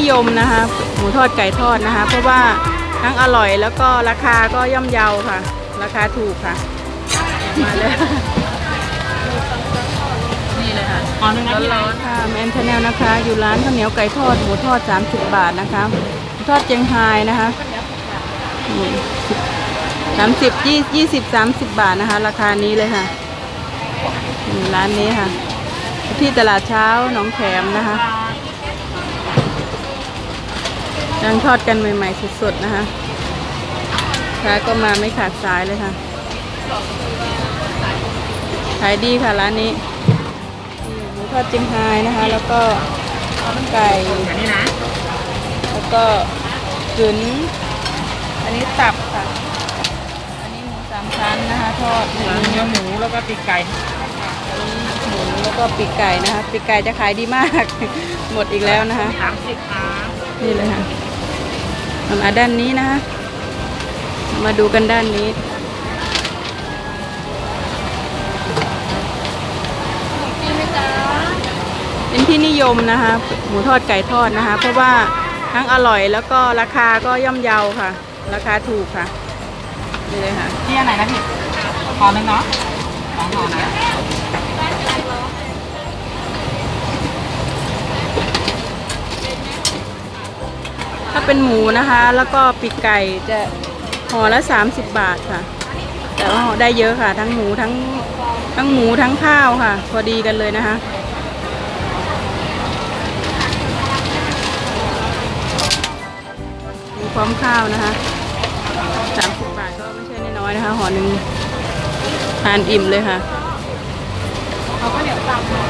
นิยมนะคะหมูทอดไก่ทอดนะคะ เพราะว่าทั้งอร่อยแล้วก็ราคาก็ย่อมเยาค่ะ ราคาถูกค่ะมาเลยนี่เลยค่ะอ๋อนึงนะพี่ร้อนๆค่ะแมนชาแนลนะคะ อยู่ร้านข้าวเหนียวไก่ทอดหมูทอด 30 บาทนะคะหมูทอดเจียงไฮ้นะคะสามสิบยี่ยี่สิบสามสิบบาทนะคะ ราคานี้เลยค่ะนี่ร้านนี้ค่ะ ที่ตลาดเช้าหนองแขมนะคะ ยังทอดกันใหม่ๆสดๆนะคะค้าก็มาไม่ขาดสายเลยค่ะ ขายดีค่ะร้านนี้หมูทอดเจียงไฮ้นะคะ แล้วก็ไก่อันนี้นะแล้วก็กึ๋นอันนี้ตับค่ะ อันนี้หมูสามชั้นนะคะทอดหมูเนื้อหมูแล้วก็ปีกไก่หมูแล้วก็ปีกไก่นะคะปีกไก่จะขายดีมาก หมดอีกแล้วนะคะสามสิบครับนี่เลยค่ะ มาด้านนี้นะคะ มาดูกันด้านนี้ เป็นที่นิยมนะคะ หมูทอดไก่ทอดนะคะ เพราะว่าทั้งอร่อยแล้วก็ราคาก็ย่อมเยาค่ะ ราคาถูกค่ะนี่เลยค่ะที่อันไหนนะพี่ห่อหนึงเนาะสองห่อนะ ถ้าเป็นหมูนะคะ แล้วก็ปีกไก่จะห่อละ 30 บาทค่ะ แต่ว่าห่อได้เยอะค่ะ ทั้งหมูทั้งทั้งหมูทั้งข้าวค่ะ พอดีกันเลยนะคะมีพร้อมข้าวนะคะ30บาทก็ไม่ใช่น้อยๆนะคะห่อหนึ่งทานอิ่มเลยค่ะเอาข้าวเหนียวตามห่อ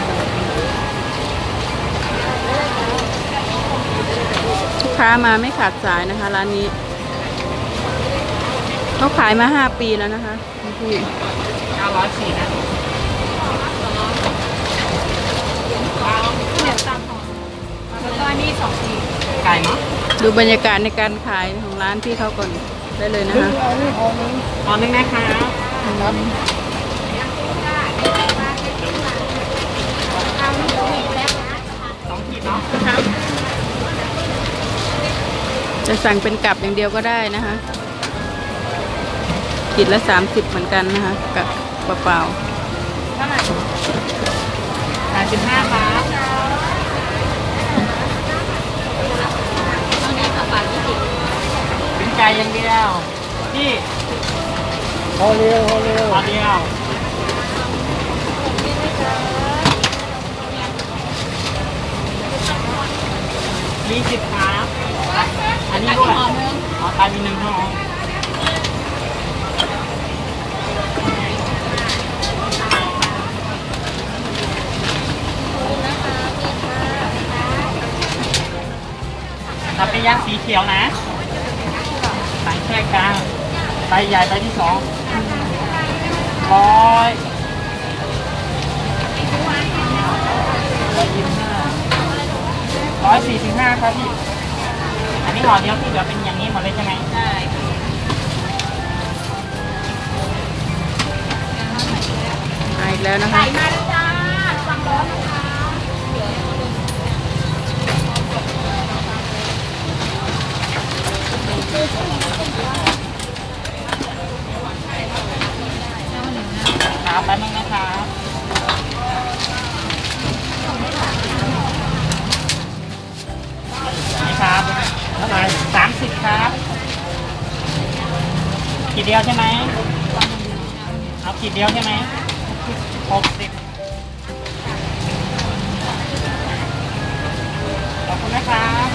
ลูกค้ามาไม่ขาดสายนะคะ ร้านนี้เขาขายมาห้าปีแล้วนะคะคุณพี่เก้าร้อยสี่นะแล้วก็อันนี่สองทีไก่เนาะดูบรรยากาศในการขายของร้านพี่เขาก่อนได้เลยนะคะห่อหนึงนะครับ สองขีดเนาะครับ จะสั่งเป็นกลับอย่างเดียวก็ได้นะคะขีดละ30เหมือนกันนะคะกับเปล่าเท่าไหร่แปดสิบห้าครับตอนนี้กระป๋ายี่สิบเป็นไก่อย่างเดียวพี่ห่อเดียวห่อเดียวห่อเดียวยี่สิบครับอั นนี้ด้วยห่อนึงอ๋อตายมีหนึ่งห่อทำเป็นย่างสีเขียวนะสั่แค่กลางใบใหญ่ใบที่สองร้อยร้อยสี่สิบห้าครับพี่ ห่อเดียวที่เหลือเป็นอย่างนี้หมดเลยใช่ไหมได้ๆมาอีกแล้วนะคะ ขีดเดียวใช่ไหมเอาขีดเดียวใช่ไหมหกสิบขอบคุณนะครับ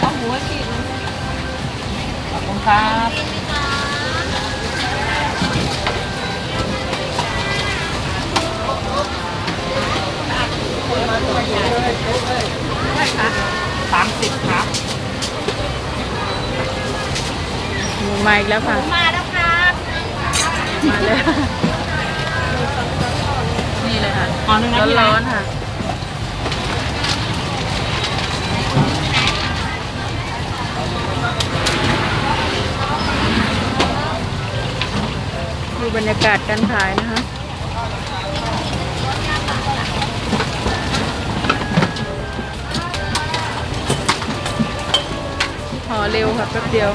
เอาหมูขีดขอบคุณครับใช่ค่ะ 30ครับหมูมาอีกแล้วค่ะ มาแล้วครับมาแล้ว นี่เลยค่ะอ๋อนึงนะพี่ร้ร้อนๆค่ะ ดูบรรยากาศการขายนะคะ เร็วค่ะแป๊บเดียว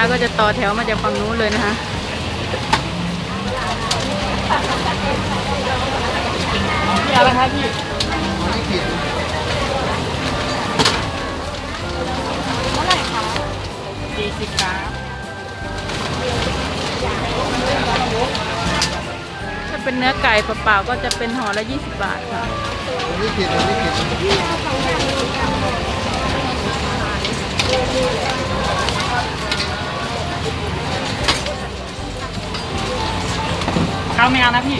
ค้าก็จะต่อแถวมาจากฝั่งนู้นเลยนะคะพี่เอาอะไรครับพี่สี่สิครับถ้าเป็นเนื้อไก่เปล่าๆก็จะเป็นห่อละ 20 บาทค่ะไม่ผิดไม่ผิด ข้าวไม่เอานะพี่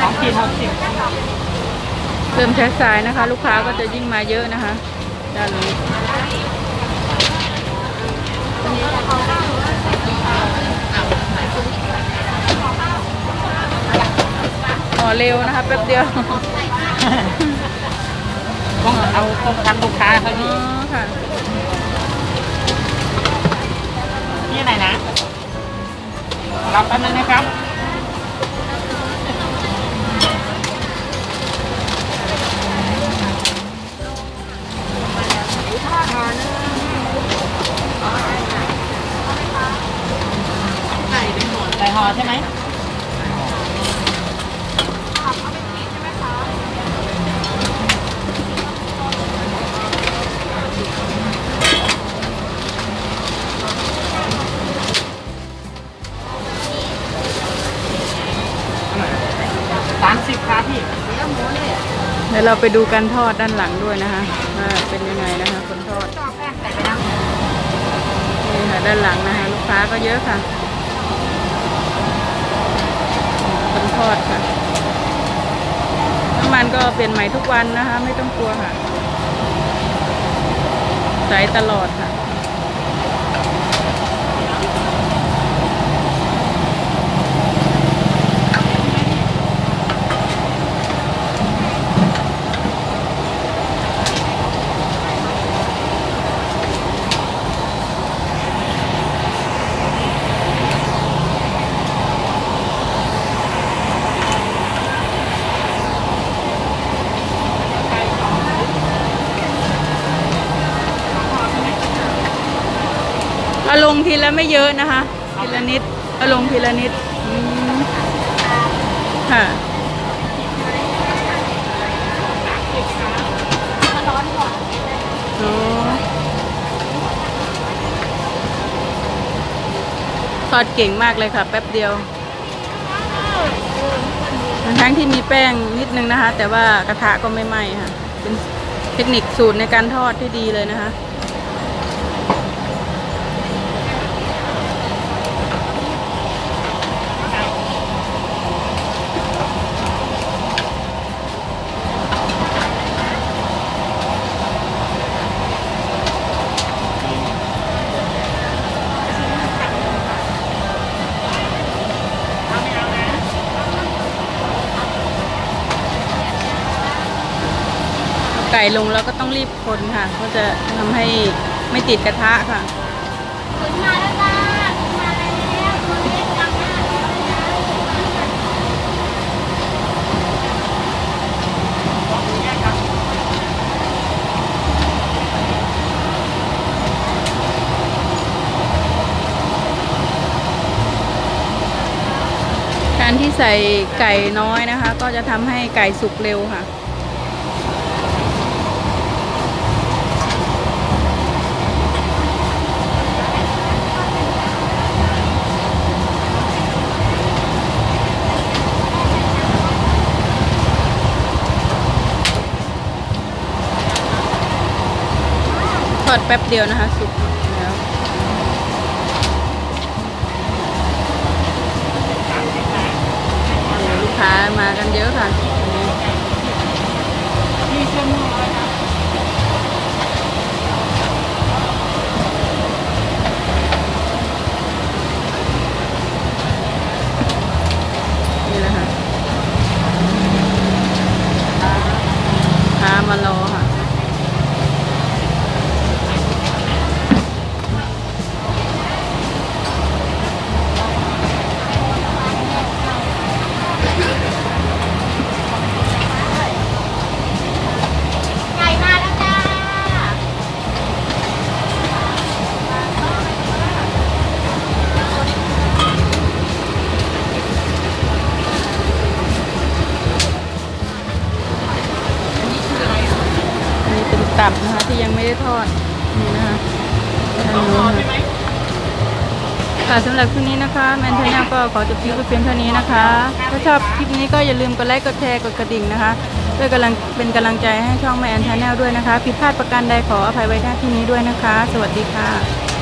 สองขีดหกสิบเริ่มสายๆนะคะ ลูกค้าก็จะยิ่งมาเยอะนะคะด้านนี้ห่อเร็วนะคะแป๊บเดียว ต้องเอาต้องทันลูกค้าครับอ๋พี่อค่ะ นี่ไหนนะรับแป๊บนึงนะครับใส่ห่อใช่ไหม สามสิบครับพี่เดี๋ยวเราไปดูการทอดด้านหลังด้วยนะคะว่าเป็นยังไงนะคะคนทอดนี่ค่ะด้านหลังนะคะลูกค้าก็เยอะค่ะคนทอดค่ะน้ำมันก็เปลี่ยนใหม่ทุกวันนะคะ ไม่ต้องกลัวค่ะใช้ตลอดค่ะ ทีละไม่เยอะนะคะ ทีละนิดเอาลงทีละนิดค่ะทอดเก่งมากเลยค่ะ แป๊บเดียวทั้งที่มีแป้งนิดนึงนะคะ แต่ว่ากระทะก็ไม่ไหม้ค่ะ เป็นเทคนิคสูตรในการทอดที่ดีเลยนะคะ ก่ลงแล้วก็ต้องรีบคนค่ะ ก็จะทำให้ไม่ติดกระทะค่ะถึงมาแล้วจ้าถึงมาแล้วตัวเล็กจังหน้าเลยนะการที่ใส่ไก่น้อยนะคะ ก็จะทำให้ไก่สุกเร็วค่ะ ดแป๊บเดียวนะคะสุกแล้วลูกค้ามากันเยอะค่ะ ตับนะคะที่ยังไม่ได้ทอดนี่นะคะด้านโน้นค่ะค่ะสำหรับคลิปนี้นะคะแมนเทนแนลก็ขอจบคลิปไว้เพียงเท่านี้นะคะ ถ้าชอบคลิปนี้ก็อย่าลืมกดไลค์กดแชร์กดกระดิ่งนะคะเพื่อกำลังเป็นกำลังใจให้ช่องแมนเทนแนลด้วยนะคะ ผิดพลาดประการใดขออภัยไว้ณที่นี้ด้วยนะคะ สวัสดีค่ะ